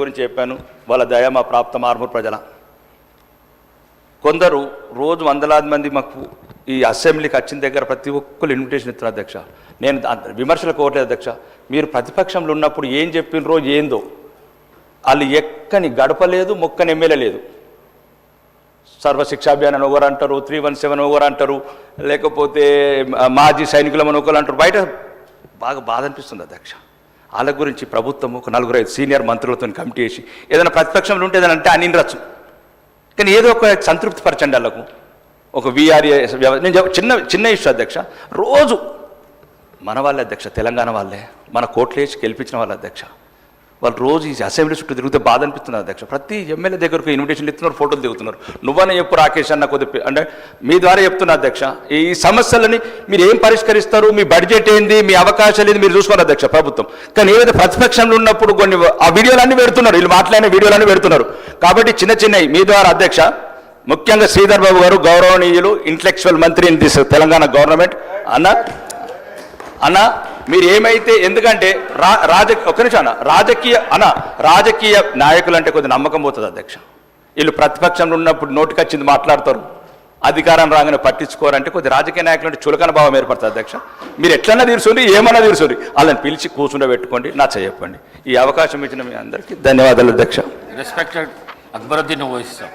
గురించి చెప్పాను. వాళ్ళ దయ మా ప్రాప్త మార్మూరు ప్రజల. కొందరు రోజు వందలాది మంది మాకు ఈ అసెంబ్లీకి వచ్చిన దగ్గర ప్రతి ఒక్కరు ఇన్విటేషన్ ఇస్తున్నారు అధ్యక్ష. నేను విమర్శలు కోరలేదు అధ్యక్ష. మీరు ప్రతిపక్షంలో ఉన్నప్పుడు ఏం చెప్పినరో ఏందో. వాళ్ళు ఎక్కని గడపలేదు మొక్కని ఎమ్మెల్యే లేదు సర్వశిక్షాభియాన్ అని ఒకరు అంటారు త్రీ వన్ సెవెన్ ఒకరు అంటారు లేకపోతే మాజీ సైనికులమని ఒకరు అంటారు. బయట బాగా బాధ అనిపిస్తుంది అధ్యక్ష. వాళ్ళ గురించి ప్రభుత్వం ఒక నలుగురు ఐదు సీనియర్ మంత్రులతో కమిటీ వేసి ఏదైనా ప్రతిపక్షంలో ఉంటే ఏదైనా అంటే అనినరచ్చు కానీ ఏదో ఒక సంతృప్తి పరచండి వాళ్ళకు. ఒక వీఆర్ఏ నేను చిన్న చిన్న ఇష్యూ అధ్యక్ష. రోజు మన వాళ్ళే అధ్యక్ష తెలంగాణ వాళ్ళే. మన కోట్లు వేసి గెలిపించిన వాళ్ళ అధ్యక్ష. వాళ్ళు రోజు ఈ అసెంబ్లీ చుట్టూ తిరిగితే బాధ అనిపిస్తున్నారు అధ్యక్ష. ప్రతి ఎమ్మెల్యే దగ్గరకు ఇన్విటేషన్లు ఇస్తున్నారు ఫోటోలు దిగుతున్నారు. నువ్వనే చెప్పు రాకేష్ అన్న కొద్ది అంటే మీ ద్వారా చెప్తున్నా అధ్యక్ష. ఈ సమస్యలని మీరు ఏం పరిష్కరిస్తారు? మీ బడ్జెట్ ఏంది? మీ అవకాశాలు ఏంది? మీరు చూసుకోవాలి అధ్యక్ష ప్రభుత్వం. కానీ ఏదైతే ప్రతిపక్షంలో ఉన్నప్పుడు కొన్ని ఆ వీడియోలన్నీ పెడుతున్నారు. వీళ్ళు మాట్లాడిన వీడియోలన్నీ పెడుతున్నారు. కాబట్టి చిన్న చిన్నవి మీ ద్వారా అధ్యక్ష. ముఖ్యంగా శ్రీధర్ బాబు గారు గౌరవనీయులు ఇంటలెక్చువల్ మంత్రి ఇన్ దిస్ తెలంగాణ గవర్నమెంట్ అన్న అన్న మీరు ఏమైతే ఎందుకంటే రా రాజ ఒక్క నిమిషం అన్న రాజకీయ అన్న రాజకీయ నాయకులు అంటే కొద్ది నమ్మకం పోతుంది అధ్యక్ష. వీళ్ళు ప్రతిపక్షంలో ఉన్నప్పుడు నోటికొచ్చింది మాట్లాడతారు. అధికారం రాగానే పట్టించుకోరంటే కొద్ది రాజకీయ నాయకులు అంటే చులకన భావం ఏర్పడుతుంది అధ్యక్ష. మీరు ఎట్లన్నా తీర్చోండి ఏమన్నా తీరుసోండి వాళ్ళని పిలిచి కూర్చుండే పెట్టుకోండి నా చెప్పండి. ఈ అవకాశం ఇచ్చిన మీ అందరికీ ధన్యవాదాలు అధ్యక్ష. Respected Akbaruddin Owaisi.